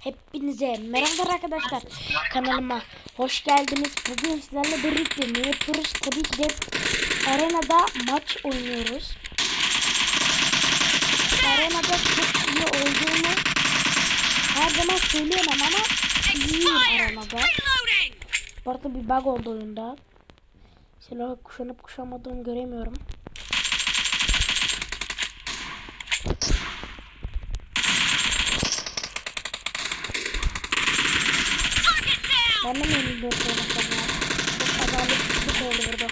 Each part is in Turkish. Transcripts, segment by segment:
Hepinize merhaba arkadaşlar. Kanalıma hoş geldiniz. Bugün sizlerle birlikte ne yapıyoruz? Tabii ki de arenada maç oynuyoruz. Arenada çok iyi olduğumu her zaman söyleyemem ama iyiyim arenada. Bu arada bir bug oldu oyunda. Silah kuşanıp kuşamadığımı göremiyorum. De mi elimde oynasam ya? Çok adaletsizlik oldu burada.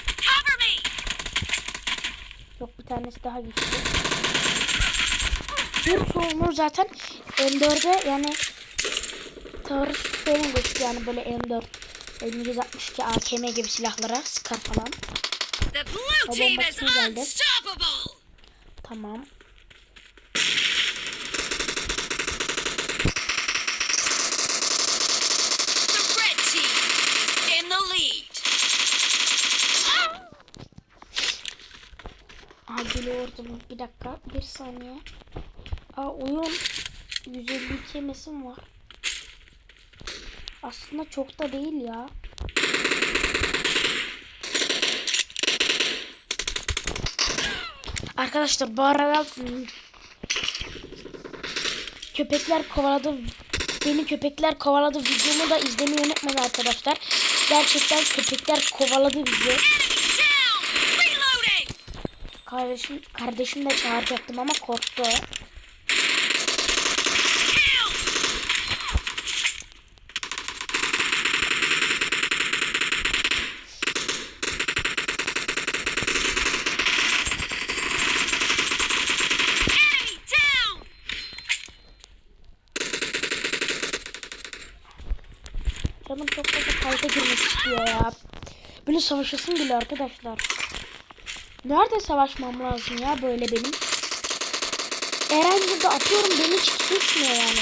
Yok bir tanesi daha gitti. Bir çoğunluğu zaten M4'e yani taarruz tüfeğine geçti yani böyle M4 M162 AKM gibi silahlara sıkar falan. The blue team is unstoppable! Tamam. The red team is in the lead. Aha biliyordum. Bir dakika. Bir saniye. Aa oyun 152 mesim var. Aslında çok da değil ya. Arkadaşlar bu arada köpekler kovaladı beni köpekler kovaladı videomu da izlemeyi unutmayın arkadaşlar. Gerçekten köpekler kovaladı bizi. Kardeşim kardeşim de çağıracaktım ama korktu. Canım çok fazla fayda girmek istiyor ya. Böyle savaşasım bile arkadaşlar. Nerede savaşmam lazım ya böyle benim? Erencil'de atıyorum beni kesmiyor yani.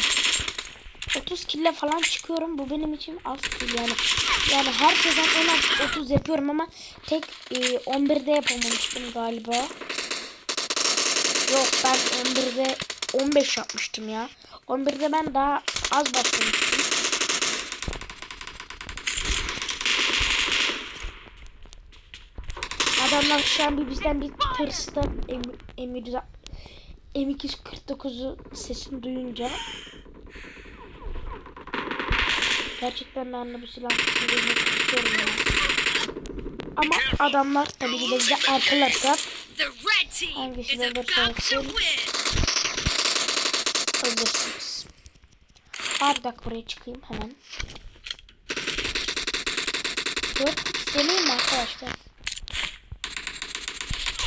30 kille falan çıkıyorum. Bu benim için az kill yani. Yani her sezon en az 30 yapıyorum ama tek e, 11'de yapamamıştım galiba. Yok ben 11'de 15 yapmıştım ya. 11'de ben daha az başlamıştım. Adamlar şu an bir bizden bir tırstı. M, M100 M249'u sesini duyunca. Gerçekten ben de bu silah duymak istiyorum ya. Ama adamlar tabii ki de bize arkalarsa Hangisi is olursa. Aa, bir dakika buraya çıkayım hemen. 4 deneyim mi arkadaşlar?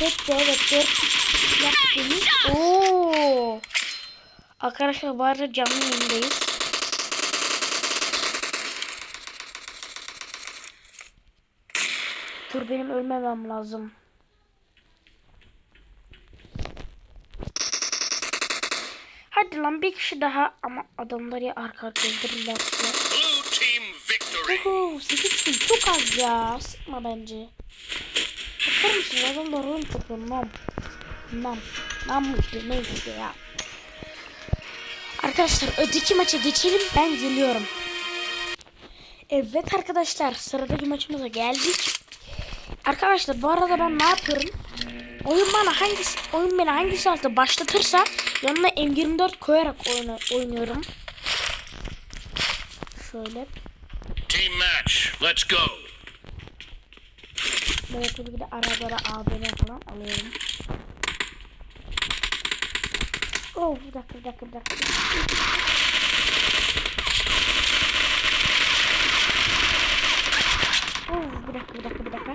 Tek de evet 4 yap deneyim. Oo. Arkadaşlar bu arada canlı yayındayız. Dur benim ölmemem lazım. Hadi lan bir kişi daha ama adamları arka arkaya indirirlerse. Blue team victory. Oho 8 kill çok az ya. Sıkma bence. Bakar mısın adamlar oyun tutuyor nam. Nam. Nam mıydı neydi ya. Arkadaşlar öteki maça geçelim ben geliyorum. Evet arkadaşlar sıradaki maçımıza geldik. Arkadaşlar bu arada ben ne yapıyorum? Oyun bana hangisi oyun beni hangi saatte başlatırsa yanına M24 koyarak oyna, oynuyorum. Şöyle. Team match. Let's go. Böyle tabii ki de arabalara ABM falan alıyorum. Oh bir dakika bir dakika bir dakika. Oh bir dakika bir dakika bir dakika.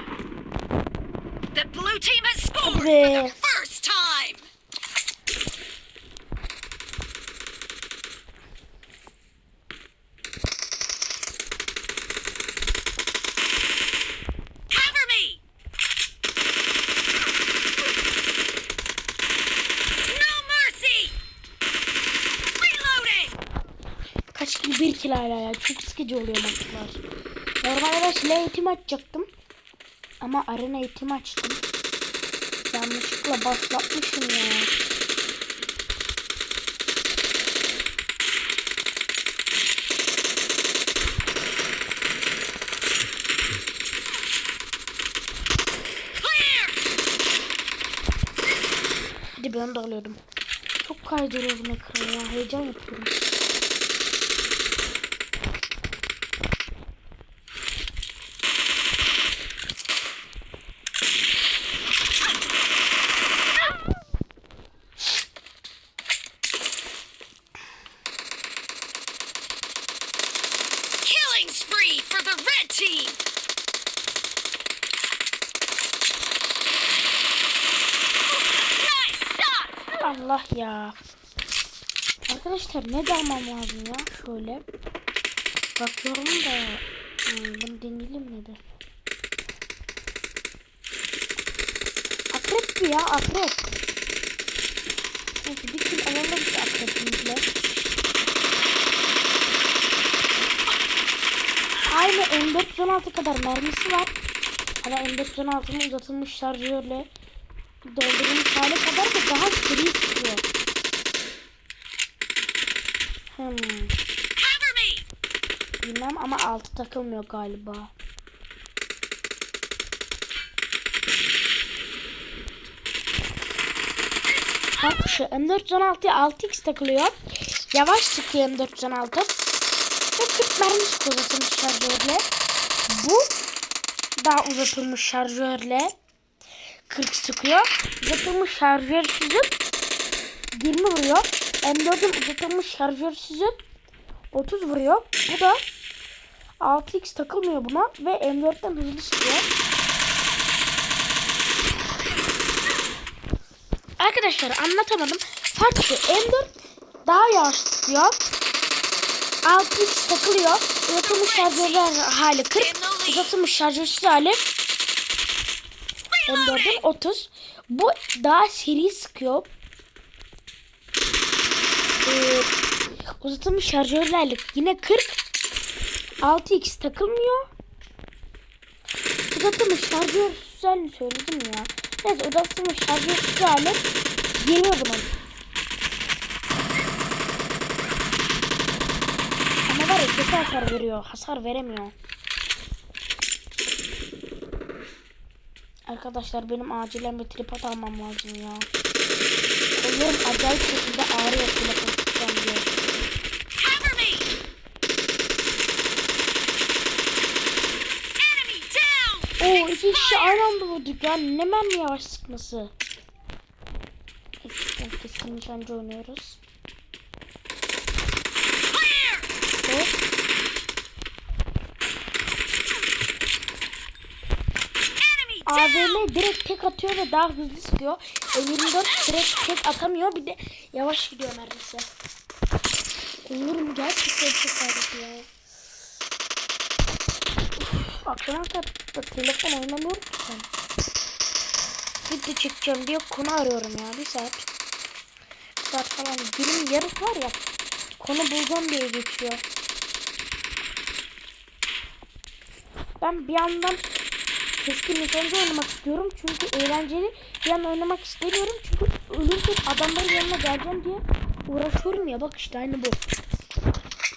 The blue team has scored kilayla ya. Çok sıkıcı oluyor maçlar. Normalde ben şile eğitim açacaktım. Ama arena eğitim açtım. Yanlışlıkla baslatmışım ya. Hadi ben de alıyordum. Çok kaydırıyorum ekranı ya. Heyecan yapıyorum. Ya. Arkadaşlar ne dalmam lazım ya? Şöyle. Bakıyorum da. Hmm, bunu deneyelim mi de? Akrep ya akrep. Neyse bir kill alalım şu akrepimizle. Aynı M416 kadar mermisi var. Hala M416'nın uzatılmış şarjörle doldurulmuş hali kadar da daha seri çıkıyor. Hmm, Cover me. bilmem ama altı takılmıyor galiba. Bak şu M416'ya 6x takılıyor. Yavaş sıkıyor M416. Ve 40 mermi sıkıyor uzatılmış şarjörle. Bu daha uzatılmış şarjörle 40 sıkıyor. Uzatılmış şarjör süzüp 20 vuruyor. M4'ün uzatılmış şarjör süzüp 30 vuruyor. Bu da 6x takılmıyor buna ve M4'ten hızlı sıkıyor. Arkadaşlar anlatamadım. Fark şu M4 daha yavaş sıkıyor. 6x takılıyor. Uzatılmış şarjörler hali 40. Uzatılmış şarjörsüz hali M4'ün 30. Bu daha seri sıkıyor. Ee, uzatılmış şarjörlerle yine 40. 6x takılmıyor. Uzatılmış şarjörsüz halini söyledim ya. Neyse uzatılmış şarjörsüz hali 20 bunun. Ama var ya kötü hasar veriyor. Hasar veremiyor. Arkadaşlar benim acilen bir tripod almam lazım ya. Kollarım acayip şekilde ağrıyor telefon tutacağım diye. İki kişi aynı anda vurduk ya. Ne mermi yavaş sıkması. Eskiden keskin nişancı oynuyoruz. Down. AVM direkt tek atıyor ve daha hızlı sıkıyor. E24 direkt tek atamıyor bir de yavaş gidiyor neredeyse. Olurum gerçekten çok harika ya. Akşama kadar da telefon oynamıyorum ki ben. Video çekeceğim diye konu arıyorum ya bir saat. Bir saat falan günün yarısı var ya. Konu bulacağım diye geçiyor. Ben bir yandan keskin nişancı oynamak istiyorum çünkü eğlenceli. Bir yandan oynamak istemiyorum çünkü ölünce adamların yanına geleceğim diye uğraşıyorum ya. Bak işte aynı bu.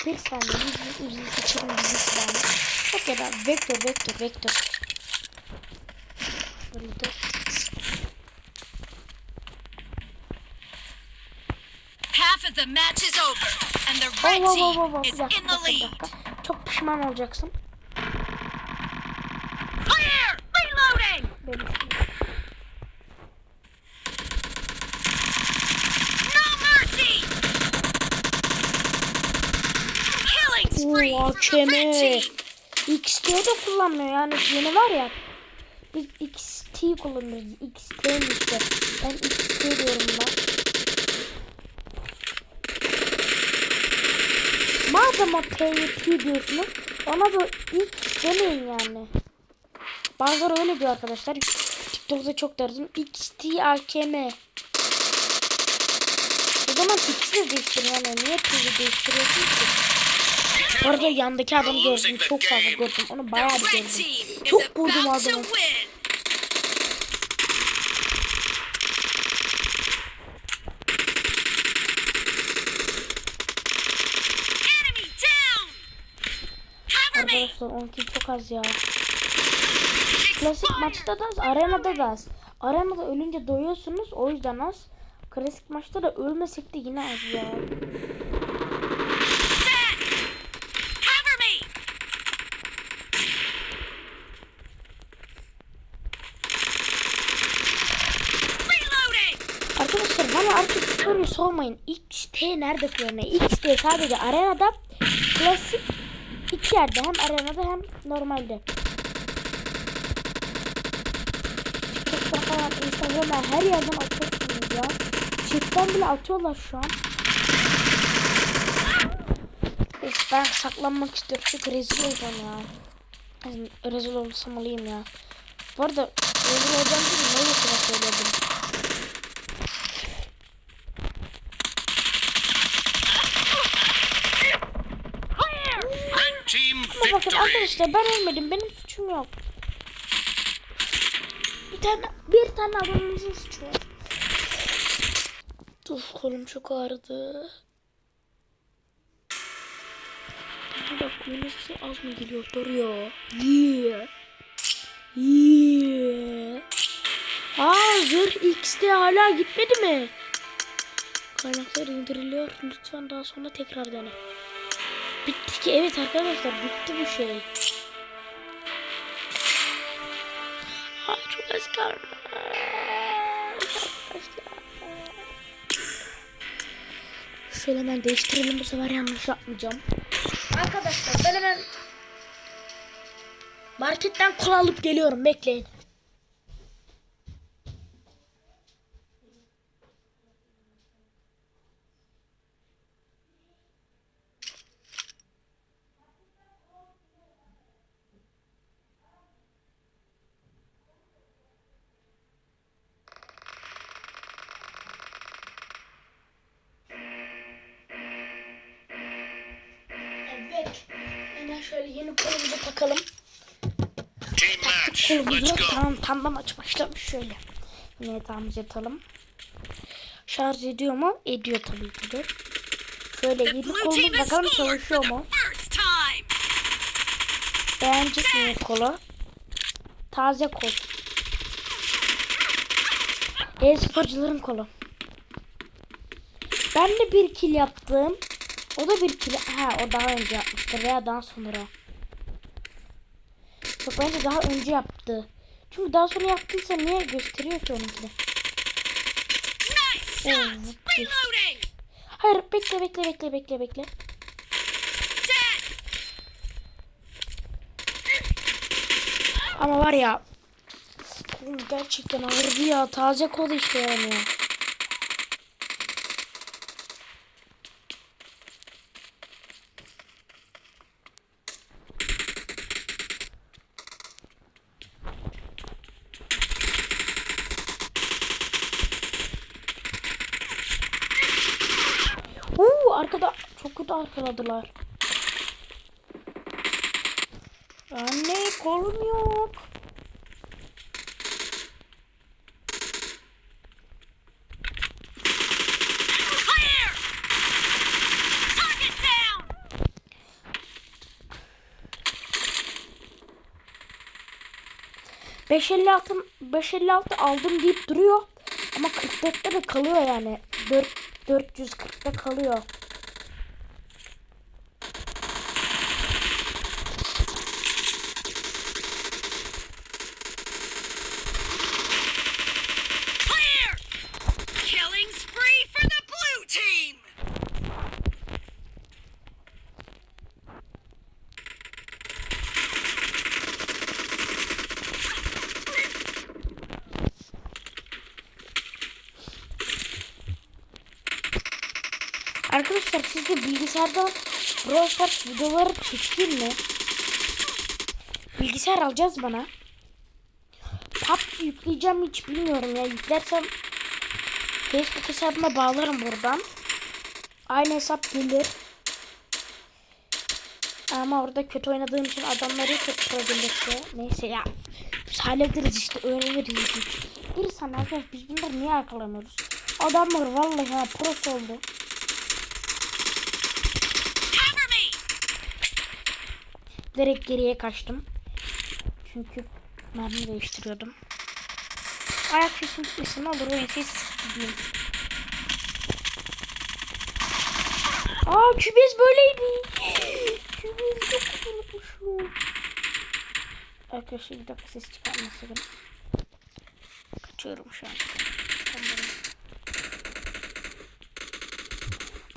Uzun seçelim bizi silahını. Bak ya da vektör vektör vektör. Şöyle de. Half of the match is over, and the red team is in the lead. Çok pişman olacaksın. Spree Oo, for the red AKM. team. XT de kullanmıyor yani yeni var ya. Biz XT kullanıyoruz. XT mi işte. Ben XT diyorum ben. Madem o T diyorsunuz ona da X demeyin yani. Bazıları öyle diyor arkadaşlar. TikTok'ta çok derdim. XT AKM. O zaman X'i de değiştirin yani. Niye T'yi değiştiriyorsun ki? Bu arada yandaki adamı gördüm. Çok fazla gördüm. Onu bayağı bir gördüm. Çok vurdum adamı. Arkadaşlar 10 kill çok az ya. Klasik maçta da az, arenada da az. Arenada ölünce doyuyorsunuz o yüzden az. Klasik maçta da ölmesek de yine az ya. Dead! Cover me! Reloading! Arkadaşlar bana artık soruyu sormayın. XT nerede kullanıyor? XT sadece arenada klasik iki yerde hem arenada hem normalde. TikTok'ta falan Instagram'da her yerden atıyorsunuz ya. Chatten bile atıyorlar şu an. Ben saklanmak istiyorum çünkü rezil olacağım ya. Rezil olsam olayım ya. Bu arada rezil olacağım değil mi? Neyse söyledim. Red team Ama bakın arkadaşlar ben ölmedim. Benim suçum yok. Bir tane bir tane adamımızın suçu var. Uf kolum çok ağrıdı. Dakika oyunun sesi az mı geliyor? Duruyor. Yeah. Yeah. Aa zırh X'de hala gitmedi mi? Kaynaklar indiriliyor. Lütfen daha sonra tekrar dene. Bitti ki evet arkadaşlar bitti bu şey. Ay çok az kalmış. Şöyle hemen değiştirelim bu sefer yanlış yapmayacağım. Arkadaşlar ben hemen marketten kola alıp geliyorum bekleyin. Let's go. tamam tam da maç başlamış şöyle. Yine yatağımızı yatalım. Şarj ediyor mu? Ediyor tabii ki de. Şöyle yeni kolumuz bakalım çalışıyor mu? Beğenecek mi kolu? Taze kol. E-sporcuların kolu. Ben de bir kill yaptım. O da bir kill. Ha o daha önce yapmıştır veya daha sonra. Yok bence daha önce yaptı. Çünkü daha sonra yaptıysa niye gösteriyor ki okay. Reloading! Hayır bekle bekle bekle bekle bekle. Ama var ya gerçekten ağrıdı ya. Taze kol işte yani. Arkaladılar. Anne kolum yok. Beş elli altı, beş elli altı aldım deyip duruyor. Ama 44'te de kalıyor yani. 4, 440'da kalıyor. Clear! Killing spree for the blue team! Arkadaşlar siz de bilgisayarda Brawl Stars videoları çekeyim mi? Bilgisayar alacağız bana. PUBG yükleyeceğim hiç bilmiyorum ya. Yüklersem Facebook hesabıma bağlarım buradan. Aynı hesap gelir. Ama orada kötü oynadığım için adamları kötü gelirse. Neyse ya. Biz hallederiz işte öğreniriz. Bir saniye arkadaş biz bunları niye arkalamıyoruz? Adamlar vallahi ha pros oldu. direkt geriye kaçtım. Çünkü mermi değiştiriyordum. Ayak sesim gitmesin olur o enfes gideyim. Aa kübez böyleydi. kübez çok unutmuşum. Arkadaşlar bir dakika ses çıkarmasın. Kaçıyorum şu an.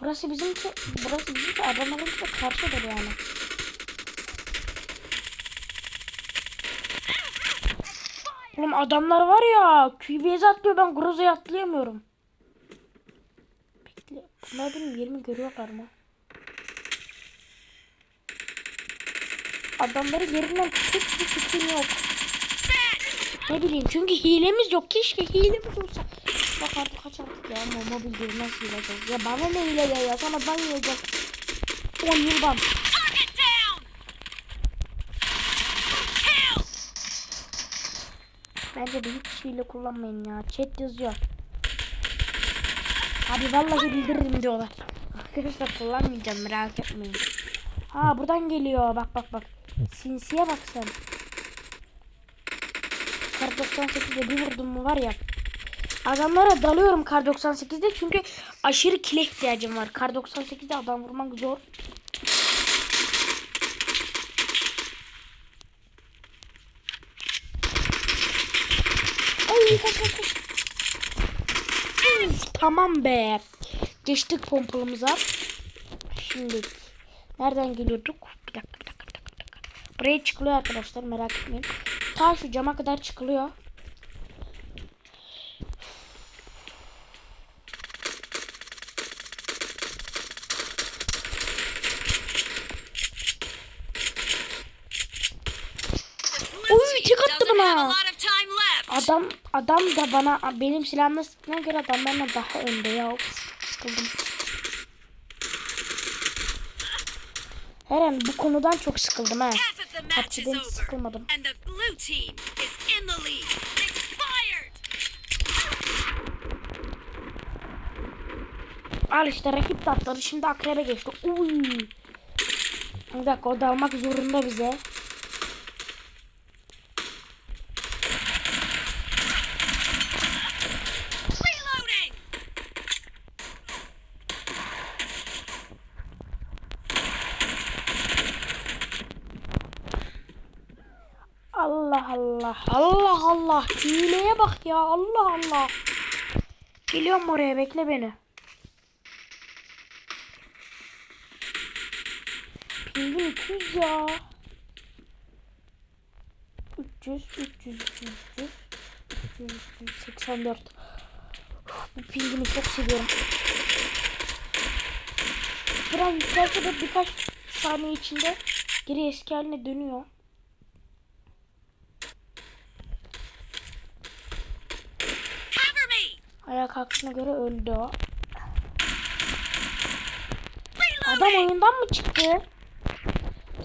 Burası bizimki, burası bizimki adamların karşıdır yani. Oğlum adamlar var ya, QB'ye atlıyor ben Groza'ya atlayamıyorum. Bekle, bunlar benim yerimi görüyorlar mı? Adamları yerinden tek bir fikrim yok. Ne bileyim çünkü hilemiz yok. Keşke hilemiz olsa. Bak artık kaç artık ya mobil nasıl hileceğiz? Ya bana ne hile ya sana ben yiyeceğim. 10 yıldan. Target down! Kill! Bence de hiç hile kullanmayın ya. Chat yazıyor. Abi vallahi bildiririm diyorlar. Arkadaşlar kullanmayacağım merak etmeyin. Ha buradan geliyor. Bak bak bak. Sinsiye bak sen. Kar 98'de bir vurdum mu var ya. Adamlara dalıyorum kar 98'de çünkü aşırı kile ihtiyacım var. Kar 98'de adam vurmak zor. Kaç kaç. Üf, Tamam be. Geçtik pompalımıza. Şimdi nereden geliyorduk? Bir dakika bir dakika. bir dakika. Buraya çıkılıyor arkadaşlar merak etmeyin. Ta şu cama kadar çıkılıyor. Adam da bana benim silahımla sıktığına göre adam benden daha önde ya. Sıkıldım. Her an bu konudan çok sıkıldım ha. PUBG'den sıkılmadım. Al işte rakip tatları şimdi akrebe geçti. Uy. Bir dakika o dalmak zorunda bize. Allah Allah. Allah. Hileye bak ya. Allah Allah. Geliyorum oraya bekle beni. Pingin 200 ya. 300, 300, 300, 300, 300, 384. Uf, Bu pingimi çok seviyorum. Biraz yükselse de birkaç saniye içinde geri eski haline dönüyor. Kalktığına göre öldü o. Adam oyundan mı çıktı?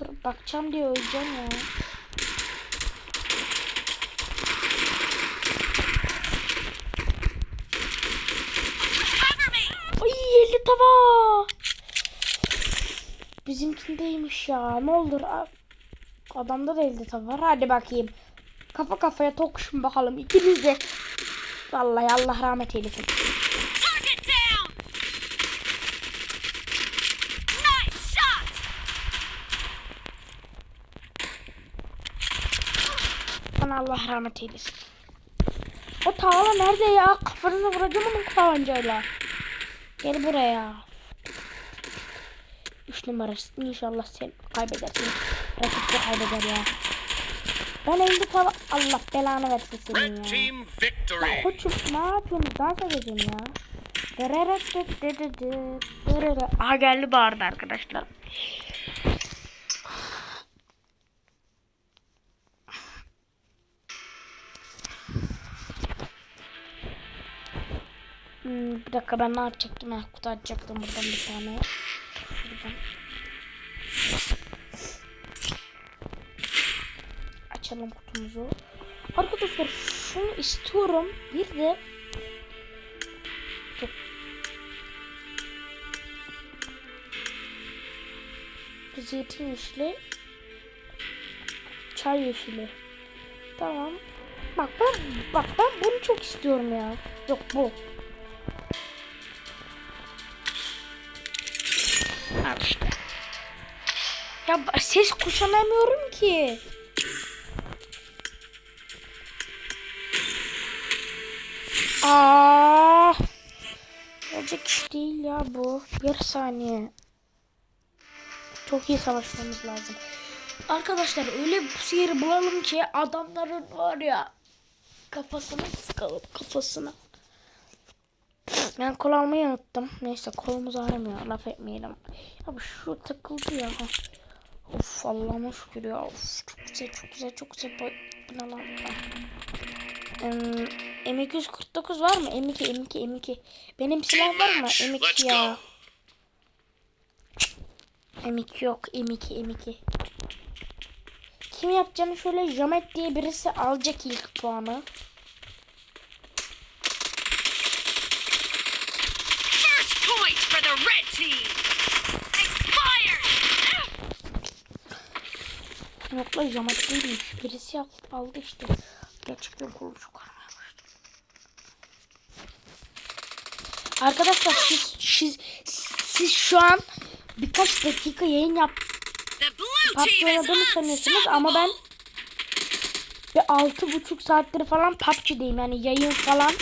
Dur bakacağım diye öleceğim ya. Ay 50 tava. Bizimkindeymiş ya. Ne olur. Adamda da 50 tava var. Hadi bakayım. Kafa kafaya tokuşun bakalım. İkiniz de. Vallahi Allah rahmet eylesin. Allah rahmet eylesin. O tava nerede ya? Kafanıza vuracağım onun tabancayla. Gel buraya. Üç numarası. İnşallah sen kaybedersin. Rakip de kaybeder ya. Ben elde tava... Allah belanı versin senin ya. Ya koçum ne yapıyorsunuz? Dans edeceğim ya. Aha geldi bağırdı arkadaşlar. Hmm, bir dakika ben ne yapacaktım? Ha, kutu açacaktım buradan bir tane. Buradan. Açalım kutumuzu. Arkadaşlar şunu istiyorum. Bir de Dur. Zeytin yeşili. Çay yeşili. Tamam. Bak ben bak ben bunu çok istiyorum ya. Yok bu. Al işte. Ya ses kuşanamıyorum ki. Aa. Olacak iş değil ya bu. Bir saniye. Çok iyi savaşmamız lazım. Arkadaşlar öyle bir sihir bulalım ki adamların var ya kafasına sıkalım kafasına. Ben kol almayı unuttum. Neyse kolumuz ağrımıyor. Laf etmeyelim. Abi şu takıldı ya. Of Allah'ıma şükür ya. Of, çok güzel çok güzel çok güzel. Bu ne lan? Em, M249 var mı? M2 M2 M2. Benim silah var mı? Let's M2 ya. go. M2 yok. M2 M2. Kim yapacağını şöyle Jamet diye birisi alacak ilk puanı. First point for the red team. Yok lan Jamet değilmiş. Birisi al- aldı işte. Gerçekten kolum çok. Arkadaşlar siz, siz, siz şu an birkaç dakika yayın yap PUBG oynadığımı sanıyorsunuz ama ben bir altı buçuk saattir falan PUBG'deyim yani yayın falan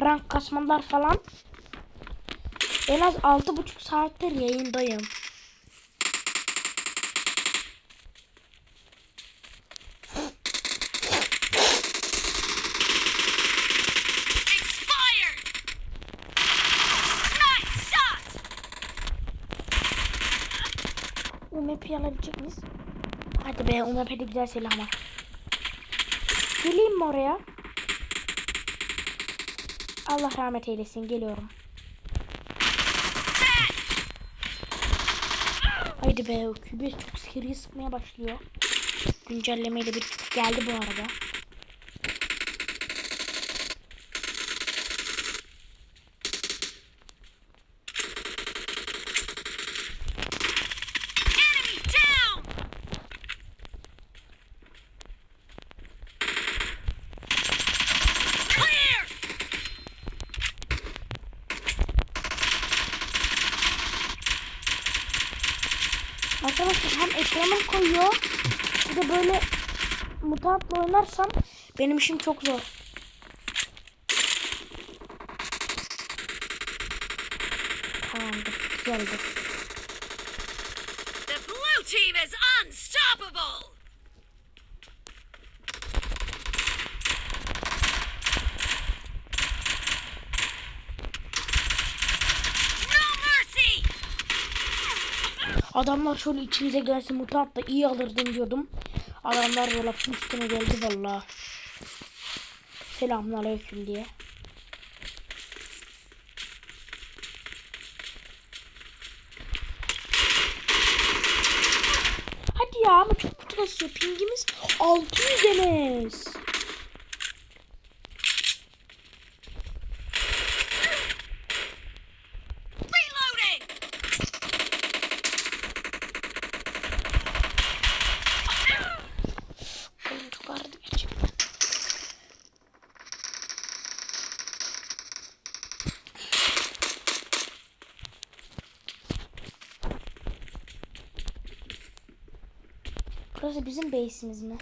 rank kasmalar falan en az altı buçuk saattir yayındayım. UMP'yi alabilecek miyiz? Hadi be UMP'de güzel silah var. Geleyim mi oraya? Allah rahmet eylesin geliyorum. Haydi be kübüs çok seri sıkmaya başlıyor. Güncellemeyle bir geldi bu arada. Enemy down. Clear. Arkadaşlar hem ekranım koyuyor bir de böyle oynarsam benim işim çok zor. Tamamdır. Güzeldi. The blue team is unstoppable. Adamlar şöyle içimize gelse mutant da iyi alırdım diyordum. Adamlar böyle lafın üstüne geldi valla. Selamünaleyküm diye. Hadi ya ama çok kötü basıyor. Pingimiz 600 enes. Reloading. Kolum çok ağrıdı gerçekten. Burası bizim base'imiz mi?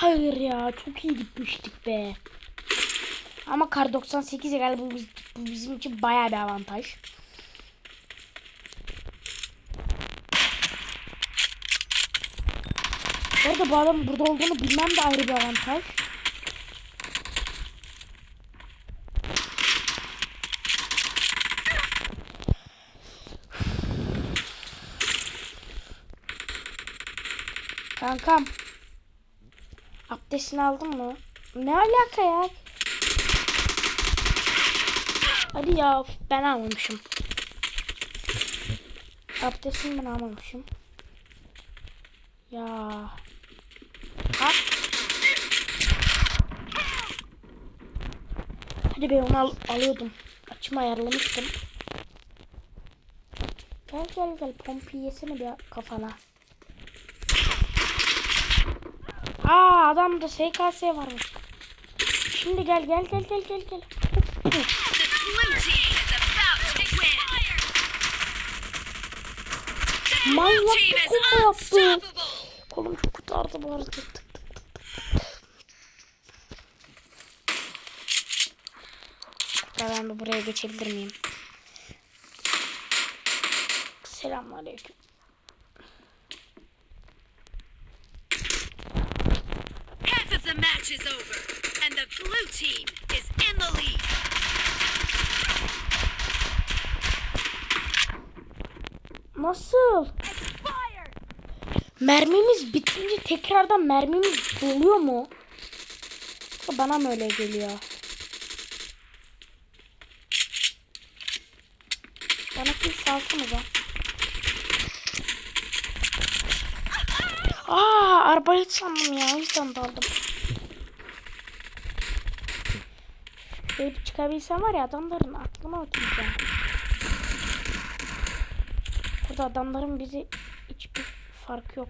Hayır ya çok iyi gitmiştik be. Ama kar 98 galiba bu, biz- bu bizim için bayağı bir avantaj. Arada bu adamın burada olduğunu bilmem de ayrı bir avantaj. Kankam. Abdestini aldın mı? Ne alaka ya? Hadi ya ben almamışım. Abdestini ben almamışım. Ya. Hadi be onu al alıyordum. açımı ayarlamıştım. Gel gel gel pompi yesene bir kafana. Aa adamda SKS varmış. Şimdi gel gel gel gel gel gel. Manyak bir combo yaptı. Kolum çok kurtardı bu arada. Hatta ben bir buraya geçebilir miyim? Selamünaleyküm. Half of the match is over, and the blue team is in the lead. Nasıl? Mermimiz bitince tekrardan mermimiz doluyor mu? Bana mı öyle geliyor? Bana bir salsanıza. Aa, arbalet sandım ya. O yüzden daldım. Şöyle bir çıkabilsem var ya adamların aklıma oturacağım. Burada adamların bizi hiçbir farkı yok.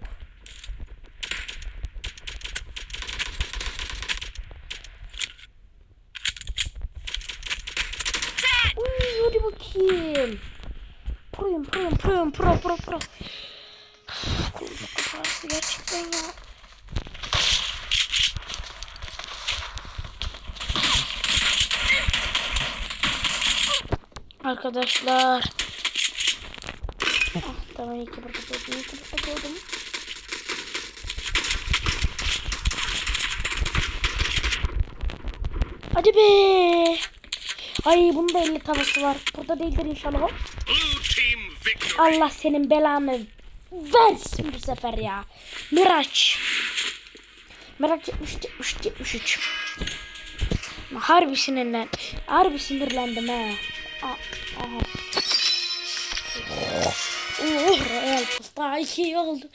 Uy, hadi bakayım. Proyum, pro, pro, pro. Çok ağrısı gerçekten ya. Arkadaşlar. Tamam iyi ki burada koydum, iyi ki burada koydum. Hadi be. Ay bunun da 50 tavası var. Burada değildir inşallah. o. Blue team victory. Allah senin belanı versin bu sefer ya. Miraç. Miraç 73 73 73. Harbi sinirlen. Harbi sinirlendim he. Aa, aha. Oh, Real Pasta iyi oldu.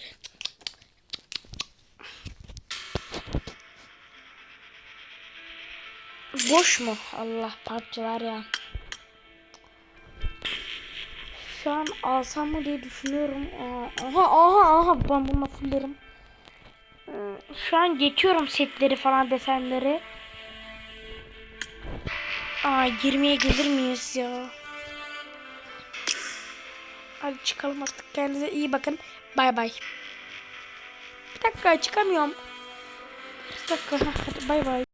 Boş mu? Allah var ya. Şu an alsam mı diye düşünüyorum. Aha aha aha ben bunu fullerim. Ee, Şu an geçiyorum setleri falan desenleri. Aa girmeye gelir miyiz ya? Hadi çıkalım artık. Kendinize iyi bakın. Bay bay. Bir dakika çıkamıyorum. Bir dakika. Hadi bay bay.